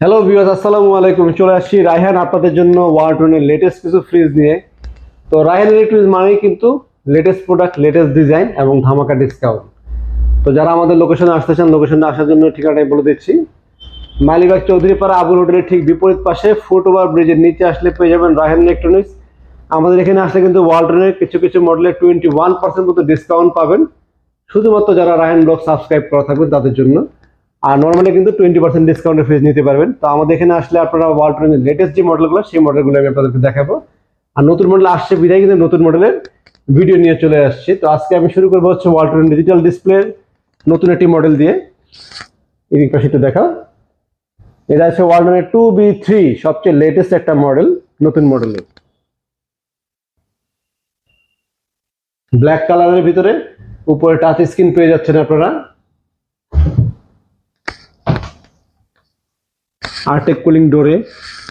Hello viewers আসসালামু আলাইকুম চলে আসছি রায়হান আপনাদের জন্য ওয়ার্টনের লেটেস্ট কিছু ফ্রিজ নিয়ে। তো রায়হান ইলেকট্রিক্স মানেই কিন্তু লেটেস্ট প্রোডাক্ট লেটেস্ট ডিজাইন এবং ধামাকা ডিসকাউন্ট তো যারা আমাদের লোকেশনে আসতে চান লোকেশনে আসার জন্য ঠিকানাটাই বলে দিচ্ছি। মালিবাগ চৌধুরীপাড়া আবুল হোটেলের ঠিক বিপরীত পাশে ফুট ওভার ব্রিজের নিচে আসলে পেয়ে যাবেন রায়হান ইলেকট্রনিক্স আমাদের এখানে আসলে কিন্তু ওয়ার্ল্ডনের কিছু কিছু মডেলের টোয়েন্টি ওয়ান পার্সেন্ট মতো ডিসকাউন্ট পাবেন। শুধুমাত্র যারা রায়হান ব্লগ সাবস্ক্রাইব করা থাকবেন তাদের জন্য। আর নর্মালি কিন্তু টোয়েন্টি পার্সেন্ট ডিসকাউন্টের ফ্রিজ নিতে পারবেন। তো আমাদের এখানে আসলে আপনারা ওয়ার্ল্ডনের লেটেস্ট যে মডেলগুলো সেই মডেলগুলো আমি আপনাদেরকে দেখাবো। আর নতুন মডেল আসছে বিদায়, কিন্তু নতুন মডেলের ভিডিও নিয়ে চলে আসছে। তো আজকে আমি শুরু করব হচ্ছে ওয়ার্ল্ডন ডিজিটাল ডিসপ্লের নতুন একটি মডেল দিয়ে। এই পাশে একটু দেখা এটা আছে ওয়ার্ল্ডনের টু বি থ্রি সবচেয়ে লেটেস্ট একটা মডেল নতুন মডেলের ব্ল্যাক কালারের ভিতরে, উপরে টাচ স্ক্রিন পেয়ে যাচ্ছেন আপনারা। আর্টেক কুলিং ডোরে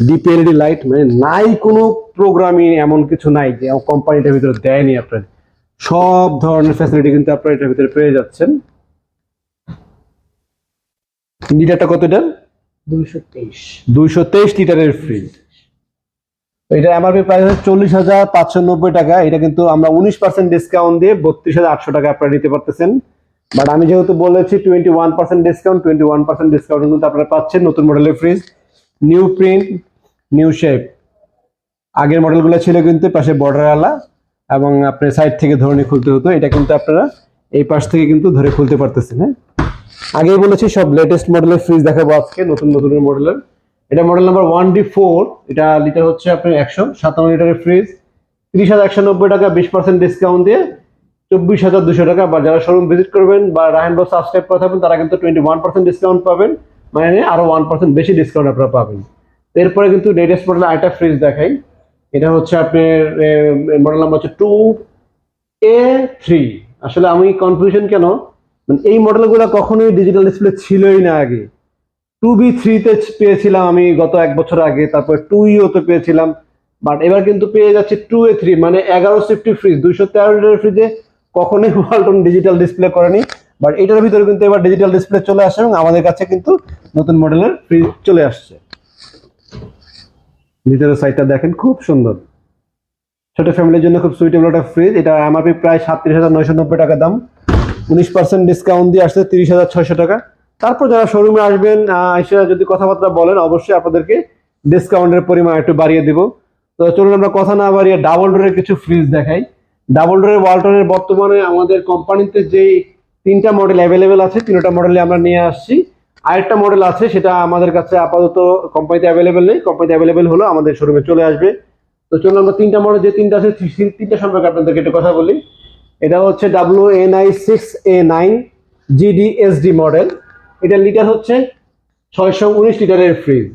ডিপিএলডি লাইট মানে নাই কোনো প্রোগ্রামিং এমন কিছু নাই যে কোম্পানিটার ভিতরে দেয়নি আপনার। সব ধরনের ফ্যাসিলিটি কিন্তু আপনার এটার ভিতরে পেয়ে যাচ্ছেন। লিটারটা কত এটা দুইশো তেইশ। দুইশো তেইশ লিটারের ফ্রিজ এটা এমআরপি প্রাইস হচ্ছে চল্লিশ হাজার পাঁচশো নব্বই টাকা। এটা কিন্তু আমরা উনিশ পার্সেন্ট ডিসকাউন্ট দিয়ে বত্রিশ হাজার আটশো টাকা আপনারা নিতে পারতেছেন। বাট আমি যেহেতু বলেছি twenty one percent discount twenty one percent discount কিন্তু আপনারা পাচ্ছেন নতুন মডেলের fridge new print new shape আগের মডেলগুলো ছিল কিন্তু পাশে বর্ডার আলা এবং আপনার সাইড থেকে ধরে খুলতে হতো, এটা কিন্তু আপনারা এই পাশ থেকে কিন্তু ধরে খুলতে পারতেছেন হ্যাঁ? আগেই বলেছি সব লেটেস্ট মডেলের ফ্রিজ দেখাবো আজকে, নতুন নতুন মডেলের এটা model number one D four এটা লিটার হচ্ছে আপনার একশো সাতান্ন লিটারের ফ্রিজ তিরিশ হাজার একশো নব্বই টাকা বিশ পার্সেন্ট ডিসকাউন্ট দিয়ে চব্বিশ হাজার দুশো টাকা বা যারা শোরুম ভিজিট করবেন বা রায়হান বস সাবস্ক্রাইব করে থাকবেন, তারা কিন্তু টোয়েন্টি ওয়ান পার্সেন্ট ডিসকাউন্ট পাবেন। মানে আরও ওয়ান পার্সেন্ট বেশি ডিসকাউন্ট আপনারা পাবেন। এরপরে কিন্তু লেটেস্ট মডেল আরেকটা ফ্রিজ দেখাই। এটা হচ্ছে আপনার মডেল নাম্বার হচ্ছে টু এ থ্রি আসলে আমি কনফিউশন কেন? মানে এই মডেলগুলো কখনোই ডিজিটাল ডিসপ্লে ছিলই না আগে। টু বি থ্রিতে পেয়েছিলাম আমি গত এক বছর আগে, তারপর টু ইওতে পেয়েছিলাম। বাট এবার কিন্তু পেয়ে যাচ্ছে টু এ থ্রি মানে এগারো সিফটি ফ্রিজ দুইশো তেরো লিটার ফ্রিজে কখনোই ওয়ালটন ডিজিটাল ডিসপ্লে করেনি বাট এটার ভিতরে কিন্তু এবার ডিজিটাল ডিসপ্লে চলে আসে এবং আমাদের কাছে কিন্তু নতুন মডেলের ফ্রিজ চলে আসছে। ভিতরের সাইডটা দেখেন, খুব সুন্দর। ছোট ফ্যামিলির জন্য খুব সুইটেবল একটা ফ্রিজ এটা এমআরপি প্রায় সাতত্রিশ হাজার নয়শো নব্বই টাকা দাম। উনিশ পার্সেন্ট ডিসকাউন্ট দিয়ে আসছে তিরিশ হাজার ছয়শো টাকা। তারপর যারা শোরুমে আসবেন এসে যদি কথাবার্তা বলেন, অবশ্যই আপনাদেরকে ডিসকাউন্টের পরিমাণ একটু বাড়িয়ে দিব। তো চলুন আমরা কথা না বাড়িয়ে ডাবল ডোরের কিছু ফ্রিজ দেখাই। ডাবল ডোরের ওয়ালটনের বর্তমানে আমাদের কোম্পানিতে যেই তিনটা মডেল অ্যাভেলেবেল আছে, তিনটা মডেলে আমরা নিয়ে আসছি। আরেকটা মডেল আছে, সেটা আমাদের কাছে আপাতত কোম্পানিতে অ্যাভেলেবেল নেই। কোম্পানিতে অ্যাভেলেবেল হলো আমাদের শোরুমে চলে আসবে। তো চলুন আমরা তিনটা মডেল যে তিনটা আছে তিনটা সম্পর্কে আপনাদেরকে একটু কথা বলি। এটা হচ্ছে W N I six A nine GDSD model এটা লিটার হচ্ছে ছয়শো উনিশ লিটারের ফ্রিজ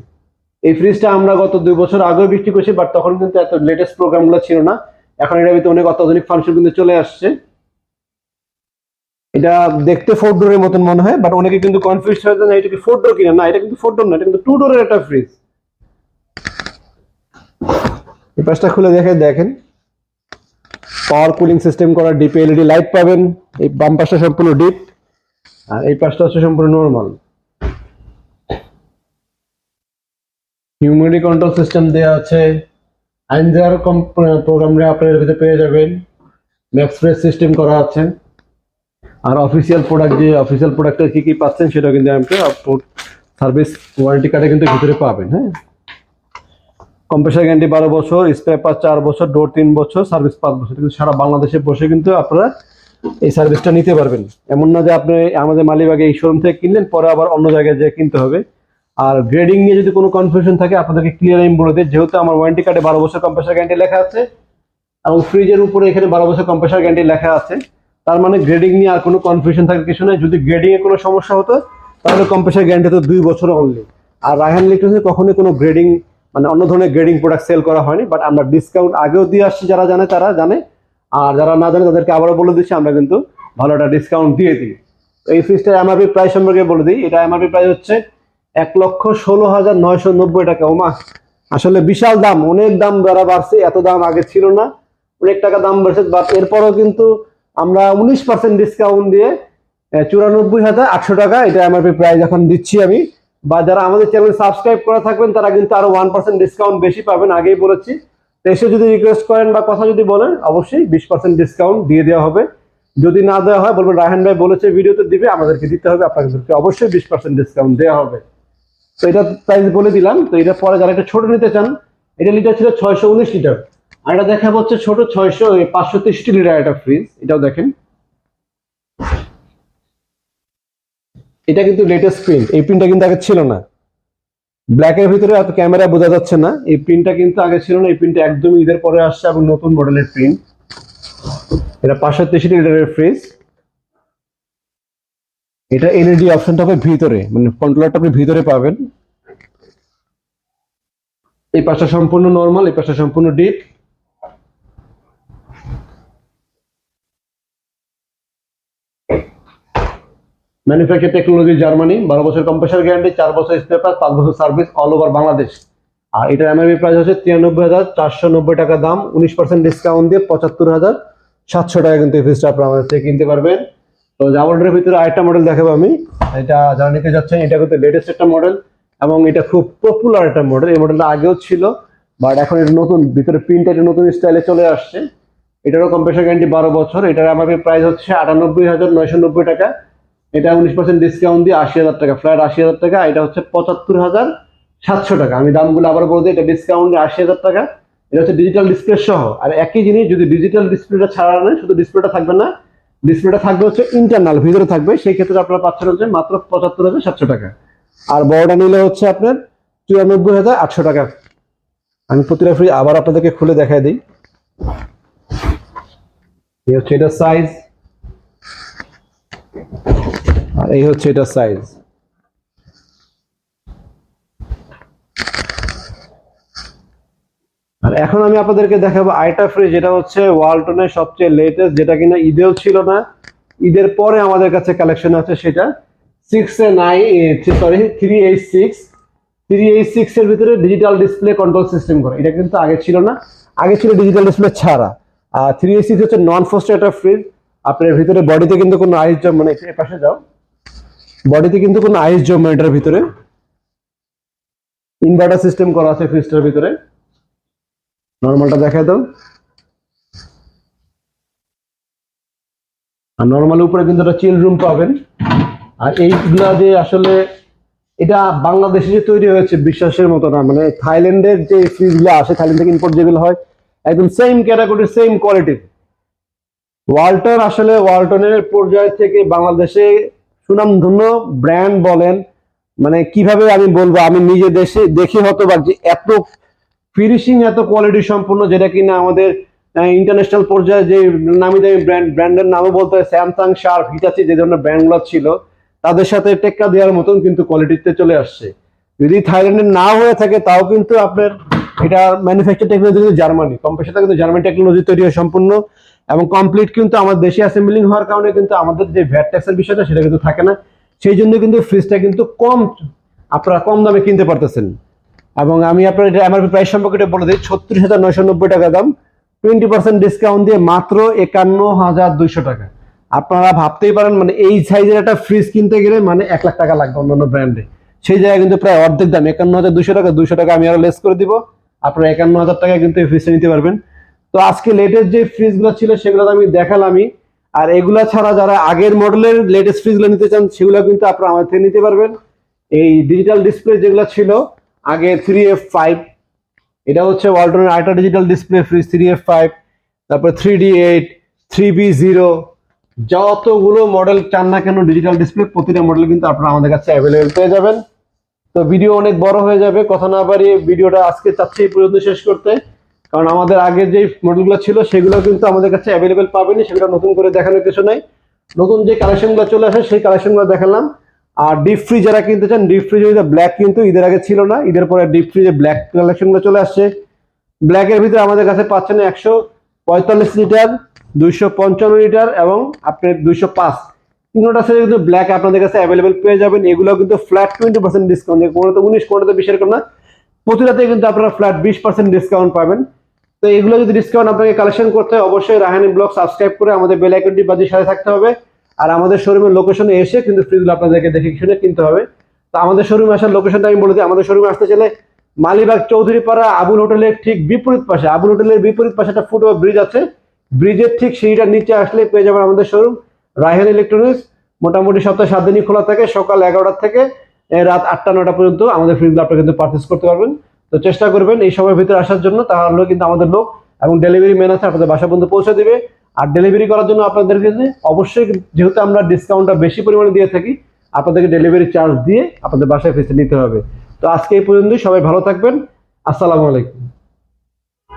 এই ফ্রিজটা আমরা গত দুই বছর আগেও বিক্রি করছি বাট তখন কিন্তু এত লেটেস্ট প্রোগ্রামগুলো ছিল না। এখন এটার ভিতরে অনেক অত্যাধুনিক ফাংশন কিন্তু চলে আসছে। এটা দেখতে ফোর ডোরের মতন মনে হয় বাট অনেকে কিন্তু কনফিউজ হয়ে যায় এটা কি ফোর ডোর কিনা? না, এটা কিন্তু ফোর ডোর না, এটা কিন্তু টু ডোরের একটা ফ্রিজ এই পাশটা খুলে দেখে দেখেন। পাওয়ার কুলিং সিস্টেম করা ডিপ এলইডি লাইট পাবেন। এই বাম পাশটা সম্পূর্ণ ডিপ আর এই পাশটা হচ্ছে সম্পূর্ণ নর্মাল হিউমিডিটি কন্ট্রোল সিস্টেম দেওয়া আছে। আইনজার প্রোগ্রামে আপনার ভিতরে পেয়ে যাবেন। ম্যাক্সপ্রেস সিস্টেম করা আছে। আর অফিসিয়াল প্রোডাক্ট যে অফিসিয়াল প্রোডাক্টে কি কি পাচ্ছেন সেটা কিন্তু আপনি সার্ভিস ওয়ারেন্টি কার্ডে কিন্তু ভিতরে পাবেন হ্যাঁ? কম্প্রেসার গ্যারান্টি বারো বছর পাঁচ চার বছর ডোর তিন বছর সার্ভিস পাঁচ বছর। কিন্তু সারা বাংলাদেশে বসে কিন্তু আপনারা এই সার্ভিসটা নিতে পারবেন। এমন না যে আপনি আমাদের মালিবাগে এই শোরুম থেকে কিনলেন, পরে আবার অন্য জায়গায় যেয়ে কিনতে হবে। আর গ্রেডিং নিয়ে যদি কোনো কনফিউশন থাকে, আপনাদেরকে ক্লিয়ার আমি বলে দিই। যেহেতু আমার ওয়ারেন্টি কার্ডে বারো বছর কম্প্রেসার গ্যারান্টি লেখা আছে, এবং ফ্রিজের উপরে এখানে বারো বছর কম্প্রেসার গ্যারান্টি লেখা আছে, তার মানে গ্রেডিং নিয়ে আর কোনো কনফিউশন থাকার কিছু নেই। যদি গ্রেডিংয়ে কোনো সমস্যা হতো, তাহলে কম্প্রেসার গ্যারান্টি তো দুই বছর অনলি আর রায়হান ইলেকট্রনিক্সে কখনোই কোনো গ্রেডিং মানে অন্য ধরনের গ্রেডিং প্রোডাক্ট সেল করা হয়নি বাট আমরা ডিসকাউন্ট আগেও দিয়ে আসছি, যারা জানে তারা জানে। আর যারা না জানে, তাদেরকে আবারও বলে দিচ্ছি, আমরা কিন্তু ভালো একটা ডিসকাউন্ট দিয়ে দিই। এই ফ্রিজটার এমআরপি প্রাইস সম্পর্কে বলে দিই। এটা এমআরপি প্রাইস হচ্ছে এক লক্ষ ষোলো হাজার নয়শো নব্বই টাকা। ওমা, আসলে বিশাল দাম, অনেক দাম বেড়া বাড়ছে, এত দাম আগে ছিল না, অনেক টাকা দাম বাড়ছে বাট এরপরও কিন্তু আমরা উনিশ পার্সেন্ট ডিসকাউন্ট দিয়ে চুরানব্বই হাজার আটশো টাকা এটা এমআরপি প্রাইস এখন দিচ্ছি আমি। বা যারা আমাদের চ্যানেল সাবস্ক্রাইব করা থাকবেন, তারা কিন্তু আরও ওয়ান পার্সেন্ট ডিসকাউন্ট বেশি পাবেন, আগেই বলেছি। তো এসে যদি রিকোয়েস্ট করেন বা কথা যদি বলেন, অবশ্যই বিশ পার্সেন্ট ডিসকাউন্ট দিয়ে দেওয়া হবে। যদি না দেওয়া হয়, বলবেন, রায়হান ভাই বলেছে, ভিডিওতে দিবে, আমাদেরকে দিতে হবে, আপনাদেরকে অবশ্যই বিশ পার্সেন্ট ডিসকাউন্ট দেওয়া হবে। তো এটা প্রাইস বলে দিলাম। তো এটা পরে যারা একটা ছোট নিতে চান, এটা লিটার ছিল ছয়শো উনিশ লিটার। আর এটা দেখা হচ্ছে ছোট ছয়শো পাঁচশো তেষট্টি লিটার একটা ফ্রিজ এটাও দেখেন। এটা কিন্তু লেটেস্ট প্রিন্ট এই প্রিন্টটা কিন্তু আগে ছিল না। ব্ল্যাকের ভিতরে এত ক্যামেরা বোঝা যাচ্ছে না। এই প্রিন্টটা কিন্তু আগে ছিল না। এই প্রিন্টটা একদম ঈদের পরে আসছে এবং নতুন মডেলের প্রিন্ট এটা পাঁচশো তেষট্টি লিটারের ফ্রিজ এটা এলইডি অপশনটা হবে ভিতরে মানে কন্ট্রোলারটা আপনি ভিতরে পাবেন। এই পাশটা সম্পূর্ণ নর্মাল এই পাশটা সম্পূর্ণ ডিপ ম্যানুফ্যাকচার টেকনোলজি জার্মানি বারো বছর কম্প্রেসার গ্যারান্টি চার বছর স্পেপার পাঁচ বছর সার্ভিস অল ওভার বাংলাদেশ আর এটার এমআরপি প্রাইস হচ্ছে তিরানব্বই হাজার চারশো নব্বই টাকা দাম, উনিশ পার্সেন্ট ডিসকাউন্ট দিয়ে পঁচাত্তর হাজার সাতশো টাকা কিন্তু এই ফ্রিজটা আপনারা থেকে কিনতে পারবেন। তো জামাটার ভিতরে আরেকটা মডেল দেখাবো আমি। এটা যারা নিতে যাচ্ছেন, এটা কিন্তু লেটেস্ট একটা মডেল এবং এটা খুব পপুলার একটা মডেল এই মডেলটা আগেও ছিল বাট এখন এটা নতুন, ভিতরে প্রিন্ট এটা নতুন স্টাইলে চলে আসছে। এটারও কম্প্রেসার গ্যারান্টি বারো বছর। এটার এমআরপি প্রাইস হচ্ছে আটানব্বই হাজার নয়শো নব্বই টাকা। এটা উনিশ পার্সেন্ট ডিসকাউন্ট দিয়ে আশি হাজার টাকা। ফ্ল্যাট আশি হাজার টাকা, এটা হচ্ছে পঁচাত্তর হাজার সাতশো টাকা। আমি দামগুলো আবার বলে দিই, এটা ডিসকাউন্ট দিয়ে আশি হাজার টাকা। এটা হচ্ছে ডিজিটাল ডিসপ্লে সহ। আর একই জিনিস, যদি ডিজিটাল ডিসপ্লেটা ছাড়া নেই শুধু ডিসপ্লেটা থাকবে না ডিসপ্লেটা থাকবে হচ্ছে ইন্টারনাল ভিতরে থাকবে, সেই ক্ষেত্রে আপনারা পাচ্ছেন হচ্ছে মাত্র পঁচাত্তর হাজার সাতশো টাকা। আর বড়টা নিলে হচ্ছে আপনার চুরানব্বই হাজার আটশো টাকা। আমি প্রতিটা ফ্রি আবার আপনাদেরকে খুলে দেখাই দিই। এই হচ্ছে এটা সাইজ আর এই হচ্ছে এটা সাইজ এখন আমি আপনাদেরকে দেখাবো আইটা ফ্রিজ যেটা হচ্ছে ওয়ালটনের সবচেয়ে লেটেস্ট যেটা কিনা ঈদেও ছিল না। ঈদের পরে আমাদের কাছে কালেকশন আছে সেটা। Six A nine sorry three eight six three eight six এর ভিতরে ডিজিটাল ডিসপ্লে কন্ট্রোল সিস্টেম করে। এটা কিন্তু আগে ছিল না। আগে ছিল ডিজিটাল ডিসপ্লে ছাড়া। আর থ্রি এইট সিক্স হচ্ছে নন ফোস্ট একটা ফ্রিজ আপনার ভিতরে বডিতে কিন্তু কোনো আইস জম মানে এ পাশে যাও। বডিতে কিন্তু কোনো আইস জমে এটার ভিতরে। ইনভার্টার সিস্টেম করা আছে ফ্রিজটার ভিতরে। নর্মালটা দেখা দাও। আর নর্মাল উপরে কিন্তু একটা চিল রুম পাবেন। আর এইগুলা যে আসলে এটা বাংলাদেশে যে তৈরি হয়েছে বিশ্বাসের মতো না মানে থাইল্যান্ডের যে ফ্রিজগুলো আসে, থাইল্যান্ড থেকে ইম্পোর্ট যেগুলো হয়, একদম সেম ক্যাটাগরির সেম কোয়ালিটির ওয়ালটন আসলে ওয়ালটনের পর্যায় থেকে বাংলাদেশে সুনামধন্য ব্র্যান্ড বলেন। মানে কীভাবে আমি বলব, আমি নিজে দেশে দেখি হতো বা যে এত ফিনিশিং এত কোয়ালিটি সম্পূর্ণ, যেটা কিনা আমাদের ইন্টারন্যাশনাল পর্যায়ে যে নামি দামি ব্র্যান্ড ব্র্যান্ডের নামও বলতে হয় স্যামসাং শার্প হিটাচি যে ধরনের ব্র্যান্ডগুলো ছিল, তাদের সাথে টেক্কা দেওয়ার মতন কিন্তু কোয়ালিটিতে চলে আসছে। যদি থাইল্যান্ডের না হয়ে থাকে, তাও কিন্তু আপনার এটা ম্যানুফ্যাকচার টেকনোলজি কিন্তু জার্মানি কম্পিউটার কিন্তু জার্মানি টেকনোলজি তৈরি হয় সম্পূর্ণ, এবং কমপ্লিট কিন্তু আমাদের দেশে অ্যাসেম্বলিং হওয়ার কারণে কিন্তু আমাদের যে ভ্যাট ট্যাক্সের বিষয়টা, সেটা কিন্তু থাকে না। সেই জন্য কিন্তু ফ্রিজটা কিন্তু কম, আপনারা কম দামে কিনতে পারতেছেন। এবং আমি আপনার এটা এমআরপি প্রাইস সম্পর্কে এটা বলে দিই, ছত্রিশ হাজার নয়শো নব্বই টাকা দাম। টোয়েন্টি পার্সেন্ট ডিসকাউন্ট দিয়ে মাত্র একান্ন হাজার দুইশো টাকা। আপনারা ভাবতেই পারেন মানে এই সাইজের একটা ফ্রিজ কিনতে গেলে মানে এক লাখ টাকা লাগবে অন্যান্য ব্র্যান্ডে সেই জায়গায় কিন্তু প্রায় অর্ধেক দাম, একান্ন হাজার দুশো টাকা দুশো টাকা আমি আরও লেস করে দিব। আপনারা একান্ন হাজার টাকা কিন্তু এই ফ্রিজটা নিতে পারবেন। তো আজকে লেটেস্ট যে ফ্রিজগুলো ছিল সেগুলো আমি দেখালামই আর এগুলো ছাড়া যারা আগের মডেলের লেটেস্ট ফ্রিজগুলো নিতে চান, সেগুলো কিন্তু আপনারা আমার থেকে নিতে পারবেন। এই ডিজিটাল ডিসপ্লে যেগুলো ছিল আগে থ্রি এফ ফাইভ এটা হচ্ছে ওয়ালটনের আইটা digital display fridge three F five তারপর three D eight three B zero যতগুলো মডেল চান না কেন ডিজিটাল ডিসপ্লে প্রতিটা মডেল কিন্তু আপনারা আমাদের কাছে অ্যাভেলেবেল পেয়ে যাবেন। তো ভিডিও অনেক বড় হয়ে যাবে, কথা না বাড়িয়ে ভিডিওটা আজকে চাচ্ছি এই পর্যন্ত শেষ করতে। কারণ আমাদের আগে যে মডেলগুলো ছিল, সেগুলো কিন্তু আমাদের কাছে অ্যাভেলেবেল পাবেনি, সেগুলো নতুন করে দেখানোর কিছু নাই। নতুন যে কালেকশনগুলো চলে আসে, সেই কালেকশনগুলো দেখালাম। আর ডিপ ফ্রিজ যারা কিনতে চান ডিপ ফ্রিজ ব্ল্যাক কিন্তু ঈদের আগে ছিল না। ঈদের পরে ডিপ ফ্রিজে ব্ল্যাক কালেকশনগুলো চলে আসছে। ব্ল্যাকের ভিতরে আমাদের কাছে পাচ্ছেন একশো পঁয়তাল্লিশ লিটার, দুইশো পঞ্চান্ন লিটার এবং আপনি দুইশো পাঁচ। তিনটা সেটা কিন্তু ব্ল্যাক আপনাদের কাছে অ্যাভেলেবেল পেয়ে যাবেন। এগুলো কিন্তু ফ্ল্যাট টোয়েন্টি পার্সেন্ট ডিসকাউন্ট কোনোটা উনিশ কোনোটা বিশের কম না। প্রতিটাতে কিন্তু আপনারা ফ্ল্যাট বিশ পার্সেন্ট ডিসকাউন্ট পাবেন। তো এগুলো যদি ডিসকাউন্ট আপনাকে কালেকশন করতে হয়, অবশ্যই রাহানি ব্লগ সাবস্ক্রাইব করে আমাদের বেল আইকনটি বাজির সাথে থাকতে হবে। আর আমাদের শোরুমের লোকেশনে এসে কিন্তু ফ্রিজগুলো আপনাদেরকে দেখে শুনে কিনতে হবে। তো আমাদের শোরুমে আসার লোকেশনটা আমি বলে দিই, আমাদের শোরুমে আসতে চাইলে মালিবাগ চৌধুরীপাড়া আবুল হোটেলের ঠিক বিপরীত পাশে, আবুল হোটেলের বিপরীত পাশে একটা ফুটওভার ব্রিজ আছে। ব্রিজের ঠিক সিঁড়িটার নিচে আসলে পেয়ে যাবেন আমাদের শোরুম রায়হান ইলেকট্রনিক্স মোটামুটি সপ্তাহে সাত দিনই খোলা থাকে, সকাল এগারোটা থেকে রাত আটটা নটা পর্যন্ত আমাদের ফ্রিজগুলো আপনারা কিন্তু পারচেস করতে পারবেন। তো চেষ্টা করবেন এই সময়ের ভিতরে আসার জন্য, তাহলে কিন্তু আমাদের লোক এবং ডেলিভারি ম্যান আছে, আপনাদের বাসা পর্যন্ত পৌঁছে দেবে। আর ডেলিভারি করার জন্য আপনাদের কাছে অবশ্যই যেহেতু আমরা ডিসকাউন্টটা বেশি পরিমাণে দিয়ে থাকি, আপনাদেরকে ডেলিভারি চার্জ দিয়ে আপনাদের বাসায় ফেসে নিতে হবে। তো আজকে এই পর্যন্তই, সবাই ভালো থাকবেন। আসসালামু আলাইকুম।